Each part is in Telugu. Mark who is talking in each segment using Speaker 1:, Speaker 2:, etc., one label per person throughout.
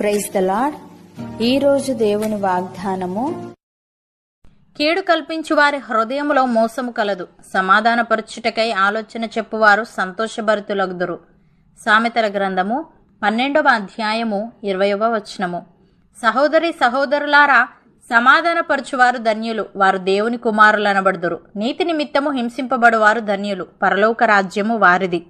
Speaker 1: ప్రైజ్ ద లాడ్ రోజు దేవుని వాగ్దానము
Speaker 2: కీడు కల్పించు వారి హృదయములో మోసము కలదు. సమాధానపరచుటకై ఆలోచన చెప్పువారు సంతోషభరితులగుదురు. సామెతల గ్రంథము పన్నెండవ అధ్యాయము ఇరవయవ వచనము. సహోదరి సహోదరులారా సమాధానపరచువారు ధన్యులు. వారు దేవుని కుమారులనబడుదురు. నీతి నిమిత్తము హింసింపబడువారు ధన్యులు. పరలోక రాజ్యము వారిది.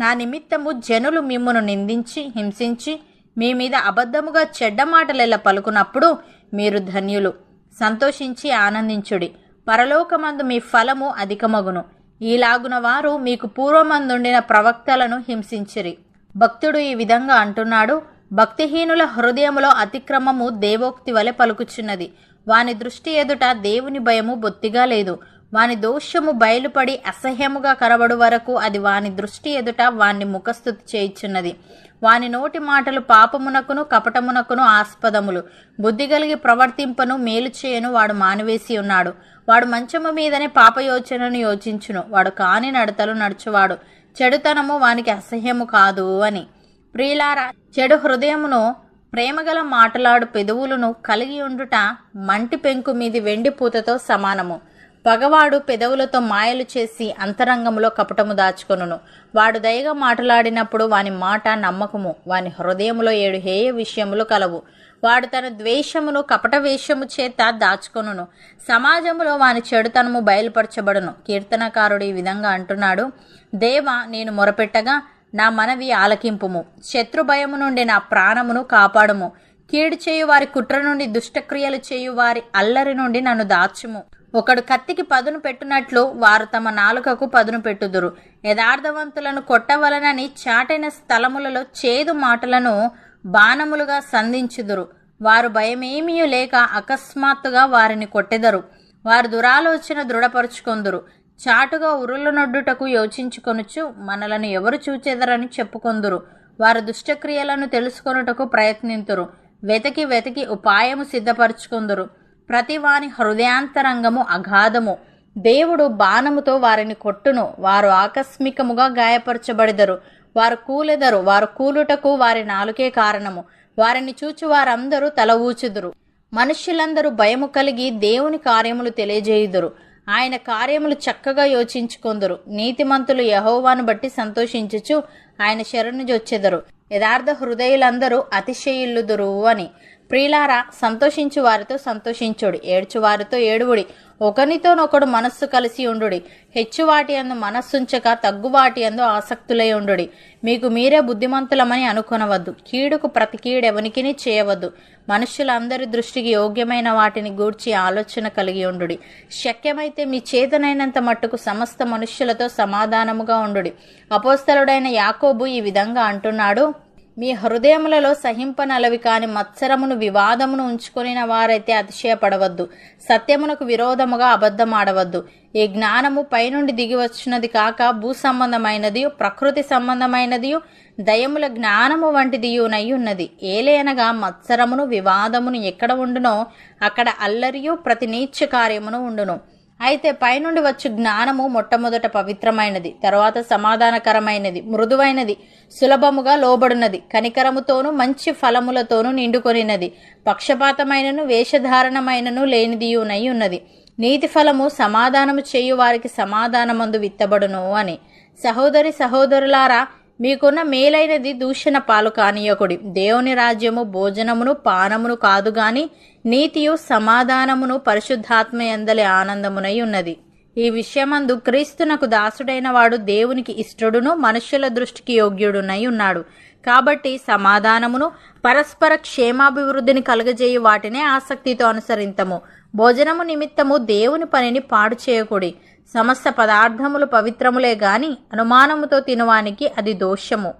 Speaker 2: నా నిమిత్తము జనులు మిమ్మును నిందించి హింసించి మీ మీద అబద్ధముగా చెడ్డ మాటలెలా పలుకున్నప్పుడు మీరు ధన్యులు. సంతోషించి ఆనందించుడి. పరలోకమందు మీ ఫలము అధికమగును. ఈలాగున వారు మీకు పూర్వమందుండిన ప్రవక్తలను హింసించిరి. భక్తుడు ఈ విధంగా అంటున్నాడు భక్తిహీనుల హృదయములో అతిక్రమము దేవోక్తి వలె పలుకుచున్నది. వాని దృష్టి ఎదుట దేవుని భయము బొత్తిగా లేదు. వాని దోషము బయలుపడి అసహ్యముగా కనబడు వరకు అది వాని దృష్టి ఎదుట వాణ్ణి ముఖస్థుతి చేయుచున్నది. వాని నోటి మాటలు పాపమునకును కపటమునకును ఆస్పదములు. బుద్ధి కలిగి ప్రవర్తింపను మేలు చేయను వాడు మానివేసి ఉన్నాడు. వాడు మంచము మీదనే పాపయోచనను యోచించును. వాడు కాని నడతలు నడుచువాడు. చెడుతనము వానికి అసహ్యము కాదు అని. ప్రియులారా చెడు హృదయమును ప్రేమగల మాటలాడు పెదవులను కలిగి ఉండుట మంటి పెంకు మీది వెండి పూతతో సమానము. పగవాడు పెదవులతో మాయలు చేసి అంతరంగంలో కపటము దాచుకొనును. వాడు దయగా మాటలాడినప్పుడు వాని మాట నమ్మకము. వాని హృదయములో ఏడు హేయ విషయములు కలవు. వాడు తన ద్వేషమును కపట వేషము చేత దాచుకొనును. సమాజములో వాని చెడుతనము బయలుపరచబడును. కీర్తనకారుడు ఈ విధంగా అంటున్నాడు దేవ నేను మొరపెట్టగా నా మనవి ఆలకింపుము. శత్రు భయము నుండి నా ప్రాణమును కాపాడుము. కీడు చేయు వారి కుట్ర నుండి దుష్టక్రియలు చేయు వారి అల్లరి నుండి నన్ను దాచుము. ఒకడు కత్తికి పదును పెట్టునట్లు వారు తమ నాలుకకు పదును పెట్టుదురు. యథార్థవంతులను కొట్టవలనని చాటైన స్థలములలో చేదు మాటలను బాణములుగా సంధించుదురు. వారు భయమేమీ లేక అకస్మాత్తుగా వారిని కొట్టెదరు. వారు దురాలోచన దృఢపరుచుకొందురు. చాటుగా ఉరులనొడ్డుటకు యోచించుకొనుచు మనలను ఎవరు చూచెదరని చెప్పుకొందురు. వారు దుష్టక్రియలను తెలుసుకొనుటకు ప్రయత్నింతురు. వెతకి వెతకి ఉపాయము సిద్ధపరచుకొందురు. ప్రతివాని హృదయాంతరంగము అగాధము. దేవుడు బాణముతో వారిని కొట్టును. వారు ఆకస్మికముగా గాయపరచబడిదరు. వారు కూలెదరు. వారు కూలుటకు వారి నాలుకే కారణము. వారిని చూచి వారందరూ తల ఊచుదురు. మనుష్యులందరూ భయము కలిగి దేవుని కార్యములు తెలియజేయుదురు. ఆయన కార్యములు చక్కగా యోచించుకొందరు. నీతిమంతులు యహోవాను బట్టి సంతోషించుచు ఆయన శరణు జొచ్చెదరు. యథార్థ హృదయులందరూ అతిశయిల్లుదురు అని. ప్రియులారా సంతోషించు వారితో సంతోషించుడి ఏడ్చు వారితో ఏడువుడి ఒకనితోనొకడు మనస్సు కలిసి ఉండుడి. హెచ్చు వాటి అందు మనస్సుంచక తగ్గు వాటి అందు ఆసక్తులై ఉండుడి. మీకు మీరే బుద్ధిమంతులమని అనుకొనవద్దు. కీడుకు ప్రతి కీడెవనికిని చేయవద్దు. మనుష్యులందరి దృష్టికి యోగ్యమైన వాటిని గూర్చి ఆలోచన కలిగి ఉండుడి. శక్యమైతే మీ చేతనైనంత మట్టుకు సమస్త మనుష్యులతో సమాధానముగా ఉండుడి. అపోస్తలుడైన యాకోబు ఈ విధంగా అంటున్నాడు. మీ హృదయములలో సహింపనలవి కాని మత్సరమును వివాదమును ఉంచుకొనిన వారైతే అతిశయపడవద్దు. సత్యమునకు విరోధముగా అబద్ధమాడవద్దు. ఈ జ్ఞానము పైనుండి దిగి వచ్చినది కాక భూ సంబంధమైనది ప్రకృతి సంబంధమైనది దయముల జ్ఞానము వంటిదియునై ఉన్నది. ఏలేనగా మత్సరమును వివాదమును ఎక్కడ ఉండునో అక్కడ అల్లరియు ప్రతి నీచ కార్యమును ఉండును. అయితే పైనుండి వచ్చు జ్ఞానము మొట్టమొదట పవిత్రమైనది తర్వాత సమాధానకరమైనది మృదువైనది సులభముగా లోబడినది కనికరముతోనూ మంచి ఫలములతోనూ నిండుకొనినది పక్షపాతమైనను వేషధారణమైనను లేనిదియునై ఉన్నది. నీతి ఫలము సమాధానము చేయు వారికి సమాధానమందు విత్తబడును అని. సహోదరి సహోదరులారా మీకున్న మేలైనది దూషణ పాలు కానీయకుడి. దేవుని రాజ్యము భోజనమును పానమును కాదు గాని నీతియు సమాధానమును పరిశుద్ధాత్మ ఎందలి ఆనందమునై ఉన్నది. ఈ విషయమందు క్రీస్తునకు దాసుడైన వాడు దేవునికి ఇష్టడును మనుష్యుల దృష్టికి యోగ్యుడునై ఉన్నాడు. కాబట్టి సమాధానమును పరస్పర క్షేమాభివృద్ధిని కలుగజేయు వాటినే ఆసక్తితో అనుసరింతము. భోజనము నిమిత్తము దేవుని పనిని పాడు చేయకుడి. సమస్త పదార్థములు పవిత్రములే గాని అనుమానముతో తినవానికి అది దోషము.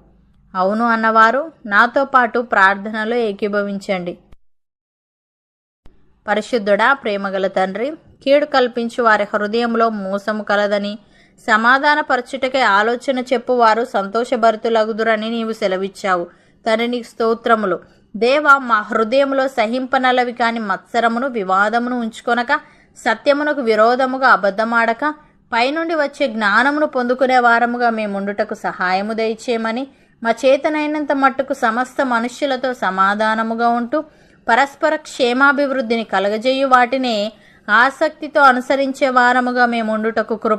Speaker 2: అవును అన్నవారు నాతో పాటు ప్రార్థనలో ఏకీభవించండి. పరిశుద్ధుడా ప్రేమగల తండ్రి కీడు కల్పించు వారి హృదయంలో మోసము కలదని సమాధానపరచుటకే ఆలోచన చెప్పు వారు సంతోషభరితులగుదురని నీవు సెలవిచ్చావు. తండ్రి నీకు స్తోత్రములు. దేవ మా హృదయములో సహింపనలవి కాని మత్సరమును వివాదమును ఉంచుకొనక సత్యమునకు విరోధముగా అబద్ధమాడక పైనుండి వచ్చే జ్ఞానమును పొందుకునే వారముగా మేముండుటకు సహాయము దయచేయమని మా చేతనైనంత మట్టుకు సమస్త మనుష్యులతో సమాధానముగా ఉంటూ పరస్పర క్షేమాభివృద్ధిని కలగజేయు వాటిని ఆసక్తితో అనుసరించే వారముగా మేముండుటకు కృప